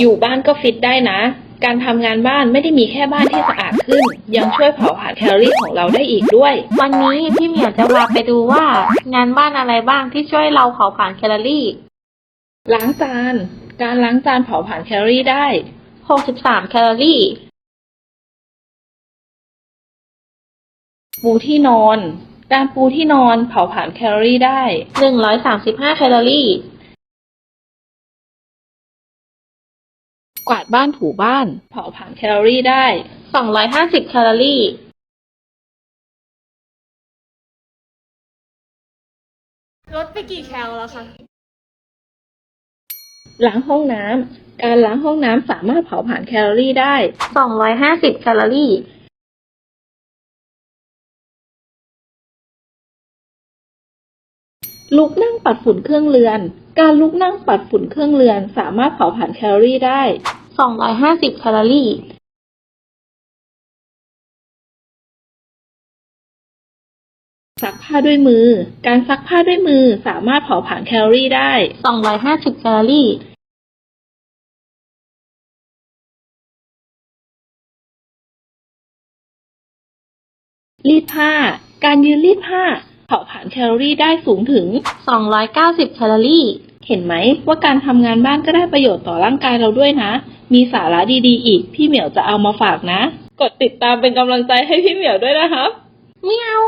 อยู่บ้านก็ฟิตได้นะ การทำงานบ้านไม่ได้มีแค่บ้านที่สะอาดขึ้น ยังช่วยเผาผลาญแคลอรี่ของเราได้อีกด้วย วันนี้พี่เหมียวจะพาไปดูว่า งานบ้านอะไรบ้างที่ช่วยเราเผาผลาญแคลอรี่ ล้างจาน การล้างจานเผาผลาญแคลอรี่ได้ 63 แคลอรี่ ปูที่นอน การปูที่นอนเผาผลาญแคลอรี่ได้ 135 แคลอรี่ กวาดบ้านถูบ้านเผาผลาญแคลอรี่ได้ 250 แคลอรี่ลดไปกี่แคลแล้วคะล้างห้องน้ำ การล้างห้องน้ำสามารถเผาผลาญแคลอรี่ได้ 250 แคลอรี่ ลุกนั่งปัดฝุ่นเครื่องเรือน การลุกนั่งปัดฝุ่นเครื่องเรือน สามารถเผาผลาญแคลอรี่ได้ 250 แคลอรี่ซักผ้าด้วยมือ การซักผ้าด้วยมือสามารถเผาผลาญแคลอรี่ได้ 250 แคลอรี่ รีดผ้า การยืนรีดผ้า เผาผลาญแคลอรี่ได้สูงถึง 290 แคลอรี่ เห็นไหมว่าการทำงานบ้านก็ได้ประโยชน์ต่อร่างกายเราด้วยนะ มีสาระดีๆ อีก พี่เหมียวจะเอามาฝากนะ กดติดตามเป็นกำลังใจให้พี่เหมียวด้วยนะครับ เมียว